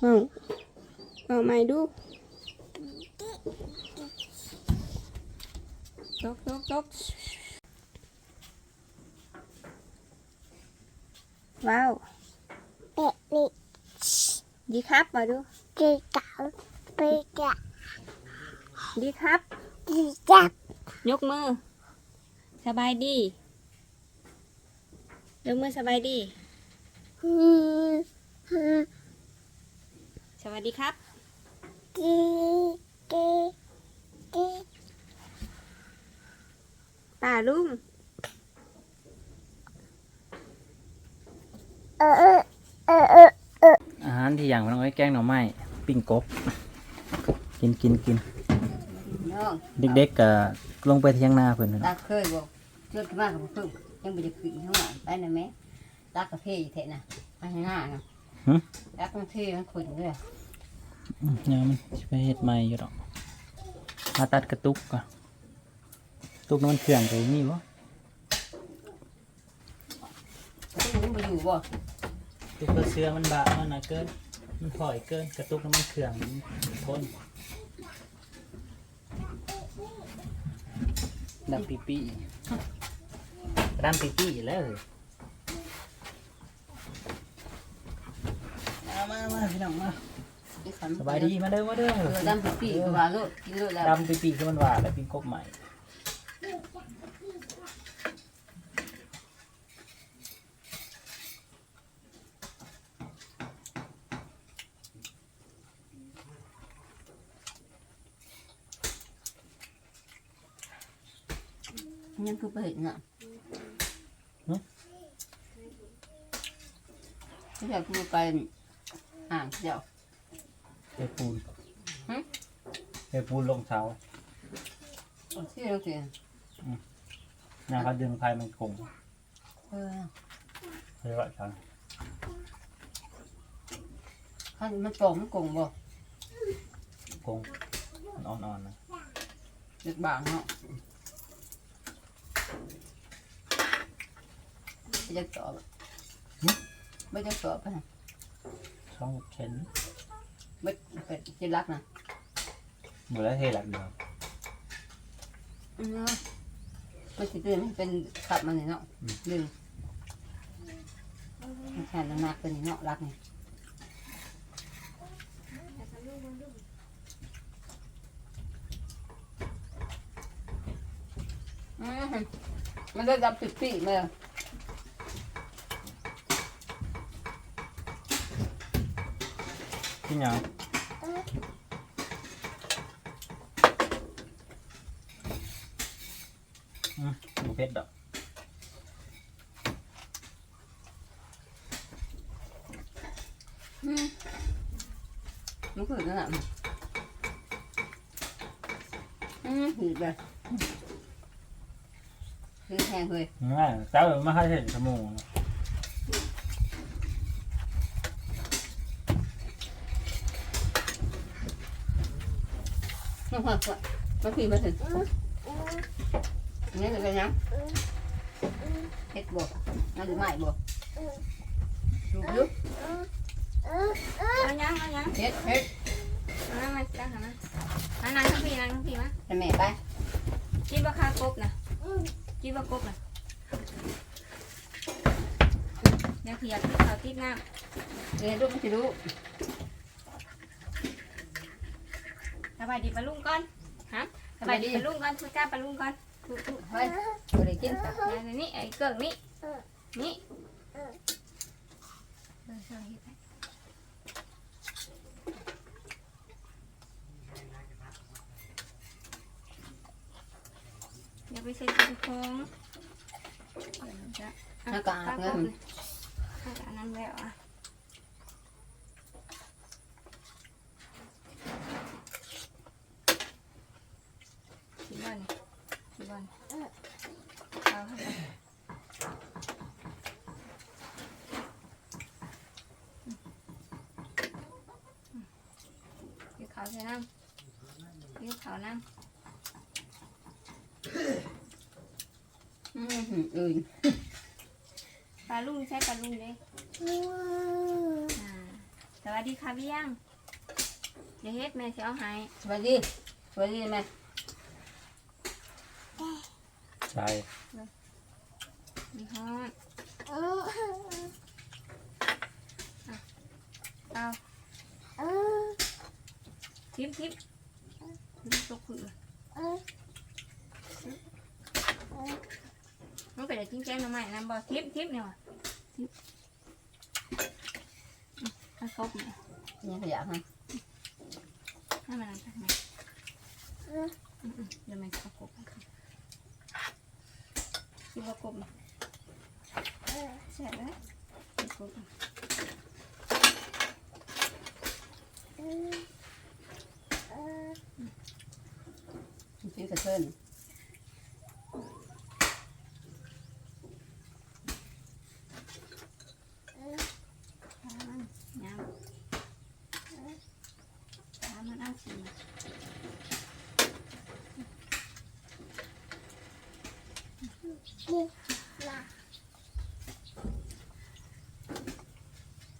เอาเอาใหม่ดูตกตกตกว้าวดีครับมาดูดีครับยกมือ สบายดียกมือสบายดี สวัสดีครับป่าลุงอาหารที่อย่างมันเอาไว้แกงหน่อไม้ปิ้งกบ กินกินกินน้องเด็กๆก็ลงไปเที่ยงนาเพิ่นนั่นตาเคยบอกเลือดขึ้นมากกับเพิ่งยังไม่จะขึ้นข้างหลังไปนะแม่ตากระเพยอยู่เถอะนะไปข้างหน้านะ ตากระเพยมันขุ่นด้วยอืมเนี่ยมันสิไปเฮ็ดใหม่อยู่ดอกมาตัดกระตุกก่อนตุกน้ำมันเครื่องไปนี่บ่มันมาอยู่บ่ตุกกระเสือมันบามันน่ะเกิน มันถอยเกินกระตุกน้ำมันเครื่องมันทนดำปีปีดำปีปีแล้วเอ้ย มามามาพี่น้องมาไอ้ขันสบายดีมาเด้อมาเด้อเออดำปีปีก็ว่าโลดกินโลดแล้วดำปีปีคือมันหวานแล้วปิ้งกบใหม่ยังคือไปเห็นน่ะที่แบบคือไป ห่างเดียวเทปูนหึเทปูนลงเสาที่เราเสียนาเขาดึงพายมันคงเออเรียกว่าชังขั้นมันโกงมันโกงบ่คงมันอ่อนๆนะเด็กบางเนาะไม่จะสอบไม่จะสอบไป ช่องเข็นไม่เป็นจิรักนะหมดแล้วเทหลักเดียวเนาะมันจะเป็นเป็นขับมันนี่เนาะดึงมันแทนน้ำหนักเป็นนี่เนาะรักนี่อืมมันได้ดับปิดปีมา ที่ยังอืมบุเพชรดอกอืมมันคือนั่นแหละอืมหื ดเลยคืองเลยง่ายเจ้าไม่ค่อยเห็นชั่วโมงนะมันหักว่ะมันคือมาถึงนี่คือยังเฮ็ดบวกนั่นหรือไม่บวกดูดูเอายังเอายังเฮ็ดเฮ็ดเอานั่งมาจ้างหามามานั่งทั้งพี่นั่งทั้งพี่มาให้แม่ไปกินบะคากบนะกินบะกบนะเดี๋ยวเขียดที่เขาติดน้เรียนรู้มันจะรู้ำ สบายดีปลาลุงก่อนฮะสบายดีปลาลุงก่อนคุยจ้าปลาลุงก่อนคุยคุยเฮ้ยบ่ได้กินเนี่ยนี่ไอ้เกิงนี่นี่เออใช่เฮ็ดให้เดี๋ยวไปเซ็นเป็นโค้งเดี๋ยวจะหน้ากากเงินหน้ากากนั้นแล้วอะ คิดว่านี่คิดว่านี่เอาเข้าไปขาใช่น้ำยืดเขาน้ำอืมอื่นปลาลุงใช่ปลาลุงเลยอ่าสวัสดีค่ะพี่ยังเดี๋ยวเฮ็ดแม่จะเอาให้สวัสดีสวัสดีแม่ ใช่มีฮอดเอาทิปทิปทิปตกผือมันเป็นอะไรจิ้งแจ้งทำไมน้ำบอทิปทิปเนี่ยว่ะทิปอืมให้ครบเนี่ยยังขยะฮะให้มันทำไมอืมอืมเดี๋ยวมันเข้ากบให้ เขาคิดว่ากบเนี่ยใช่แล้วกบชื่กระเทิน ถามมันยังถามมันเอาสิ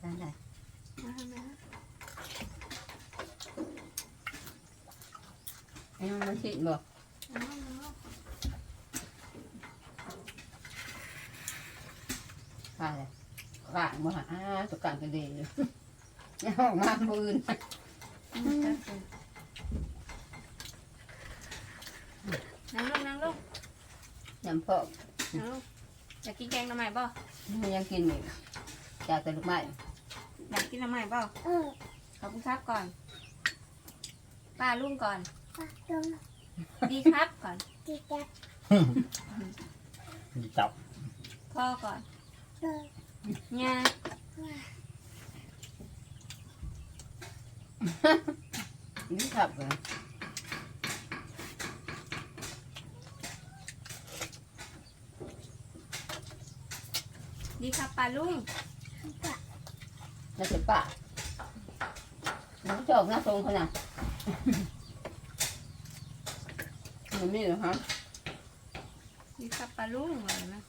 ได้ได้ มาทำไมฮะ ไอ้น้องมันชิดบอกเอามาเอามาข้าเลยข้าบ่หาอ้าตุกการกันดีเลยยังออกมาบืนอืมจัดเลยนั่งลงนั่งลงยำพอกนั่งลงอยากกินแกงหน่อไม้บ่มันยังกินอยู่จากแต่ลูกไม้อยากกินหน่อไม้บ่ขอบคุณครับก่อน ป้าลุงก่อน ดีครับก่อนจับพ่อก่อนยานี่ครับเลยดีครับป้าลุงแล้วเสร็จป่ะน้องจอกหน้าทรงเขาน่ะ มันมีเหรอฮะดีครับป้าลุงเลยนะ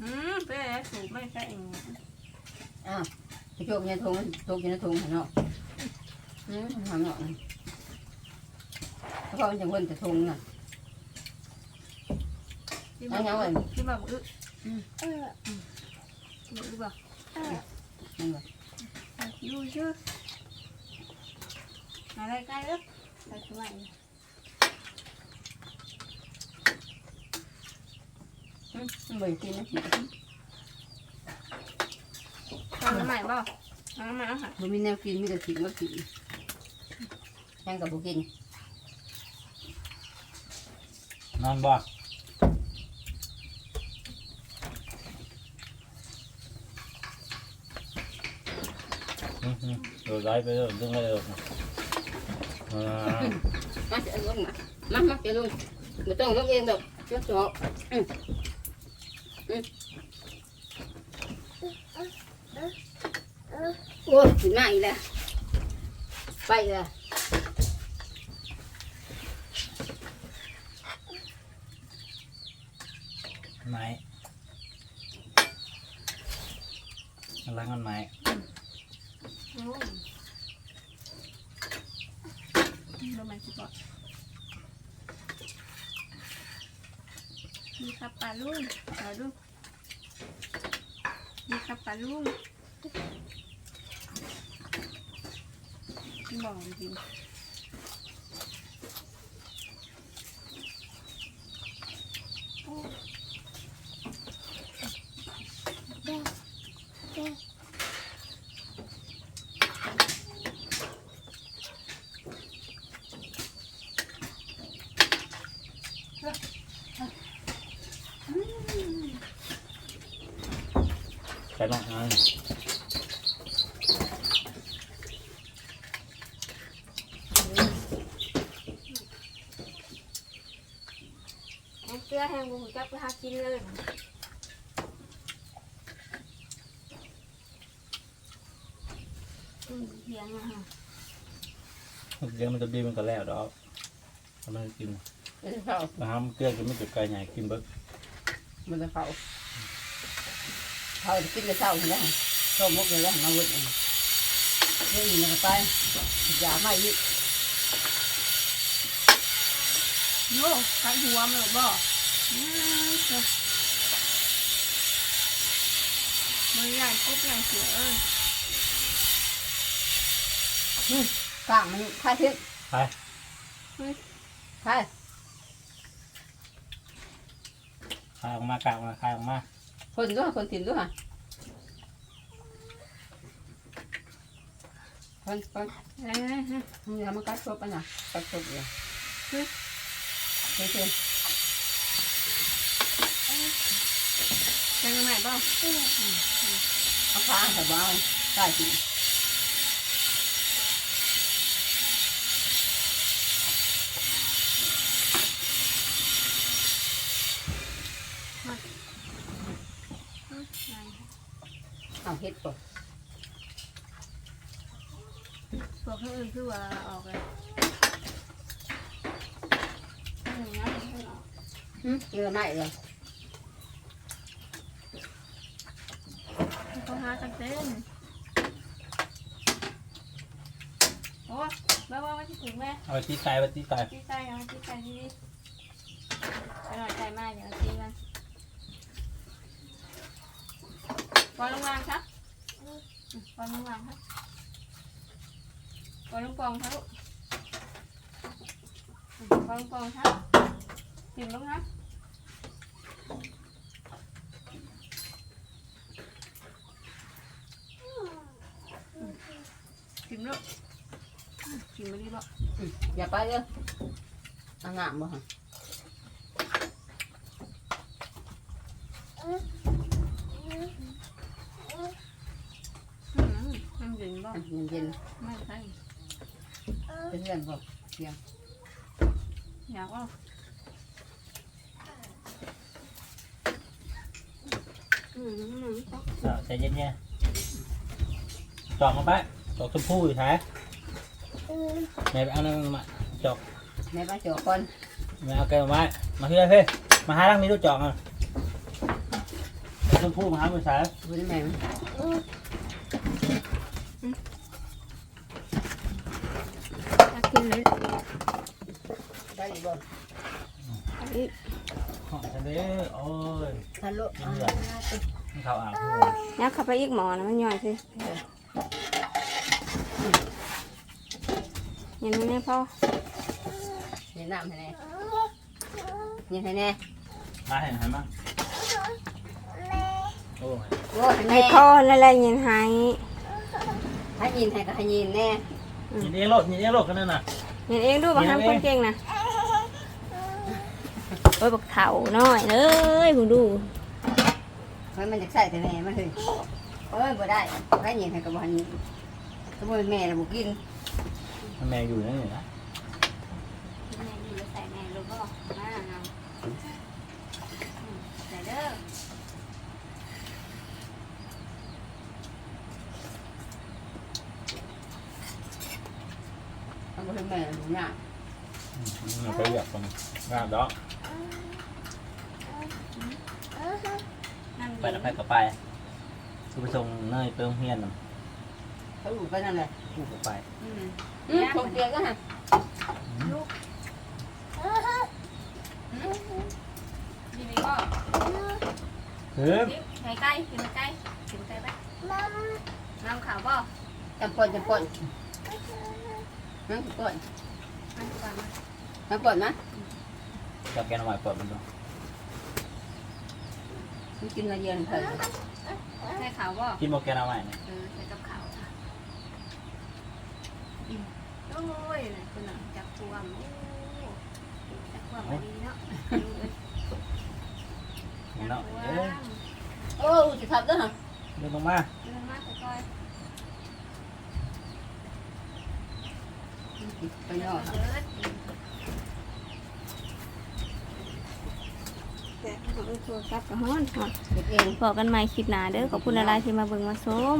อืมเป็นอะไรถูกไม่ใช่เองอ้าวไปโจกในทงโจกในทงหันเนาะอืมทำเนาะเพราะมันจะวนแต่ทงน่ะที่บอกเอายังไงที่บอกอึอืมบอกอึบอกนั่นว่ะยูชื่ออะไรใกล้เอ้ยใส่ถุงไหนอืมมันบ่อยกินนะเอาน้ำใหม่บ่เอาน้ำใหม่เอาค่ะมันมีแนวกินมีแต่กินก็กินแห้งกับบุกินนอนบ่อืมอืมเดี๋ยวไล่ไปเลยดึงไปเลยอ่ามาจะลงมามามาจะลงไม่ต้องลงเอ งดอกจะจอกอืมอืมโอ้ยถึงมาอีกแล้วไปเลยไม้ล้างกันไม้ โรแมนติกบ่ดีครับปลาลุงปลาลุงดีครับปลาลุงบองจริง แห้งเกลือแห้งบุ้งจับไปหากินเลยอืมเพียงอะฮะเดี๋ยวมันจะดีมันก็แล้วดอกทำไมกินไม่ชอบมาห้ามเกลือกินไม่จุดไก่ใหญ่กินเบิกมันจะเผาเผาจะกินกับเช้าอยู่แล้วต้มมกเลยแล้วมาวุ่นเองเรื่องนี้มันก็ไปอย่าไม่ยึดโย่กัดหัวมันหรอบ่ อืมเจ้ามันใหญ่กุ๊บใหญ่เสือเอ้ยกลางมันคลายทิ้งไปคลายคายออกมากลางมาคายออกมาคนด้วยคนถิ่นด้วยคนคนเอ้ยเอ้ยมึงอย่ามากัดซบไปนะกัดซบเลยเฮ้ยเฮ้ย เป็น ยังไงบ้างเอาขาใส่บ้าใส่สิเอาเฮ็ดก่อนพวกเขาอื่นคือว่าออกเลยหนึ่งนะเพิ่งออกหึเรือไม่เลย เขาหากันเต้นโอ้บ้าว่าไม่ถึงแม่เอาไปตีไก่ไปตีไก่ตีใจเอาตีใจที่นี่ไปหน่อยใจมากเดี๋ยวตีกันปล่อยลงวางครับปล่อยลงวางครับปล่อยลงปองครับปล่อยลงปองครับจิบลงครับ จิบลูกจิบไม่ได้บอกหึอย่าไปเลยเอาหนามบ่ฮะอืมมันเย็นบ่อันเย็นไม่ใช่ๆเป็นเรื่องบ่อยากว่าอืมอืมเอาใจเย็นๆ จอกมาไปจอกชมพู่อยู่แท้แม่ไปเอานั่นมาจอกแม่ป้าจอคนแม่เอาแกวมามาเพื่อนเพื่อนมาหาลังมีลูกจอกอะชมพู่มาหามือสายดูนี่แม่มันอยากกินเลยได้อีกบ่อันนี้หอมทะเลโอ้ยทะลุกินเหลือมันเข้าอ่างหัวยักเข้าไปอีกหมอนะมันย่อยสิ เห็นไหมเนี่ยพ่อเย็นน้ำให้แน่เย็นให้แน่มาเห็นไหมมั้งโอ้ยโอ้ยให้แม่พ่อนั่นแหละเย็นให้ให้ยินให้ก็ให้ยินแน่ยินเองโลดยินเองโลดกันนั่นน่ะเห็นเองดูบางครั้งคนเก่งนะโอ้ยบักเถาน้อยเลยคุณดูเฮ้ยมันจะใส่แต่แม่มันเลยเอ้ยบ่ไแม่น่ะบ่กินแม่อยู่นั่นอยู่นะแม่อยู่แล้วใส่แม่รู้ก็มาเอาใส่เด้อมันบ่ให้แม่บ่ยากไปเหยียบกันงามดอกนั่งไปแล้วไปก็ไปคือไปส่งเนยเติมเฮียนน่ะเขาอยู่ไปนั่นแหละกูก็ไป อืม อืมผมเตียงก็ฮะลูกดีไหมก็เฮ้ยใกล้ใกล้กินใกล้กินใกล้ไปน้ำขาวป่ะจำปนจำปนนั่งปนน้ำขาวมาจำปนนะจะแกนเอาไว้เปิดมันดูมันกินละเอียดเพิ่นใส่ขาวป่ะกินโมแกนเอาไว้เนี่ย โอ้ยคุณนังจับความจับความดีเนาะเนาะเอ้ยโอ้สิครับเด้อเดินลงมาเดินมาค่อยๆไปๆนอดแต่ของโทรศัพท์กับฮ้อนเก็บเองพอกันใหม่คลิปหน้าเด้อขอบคุณอะไรที่มาเบิ่งมาชม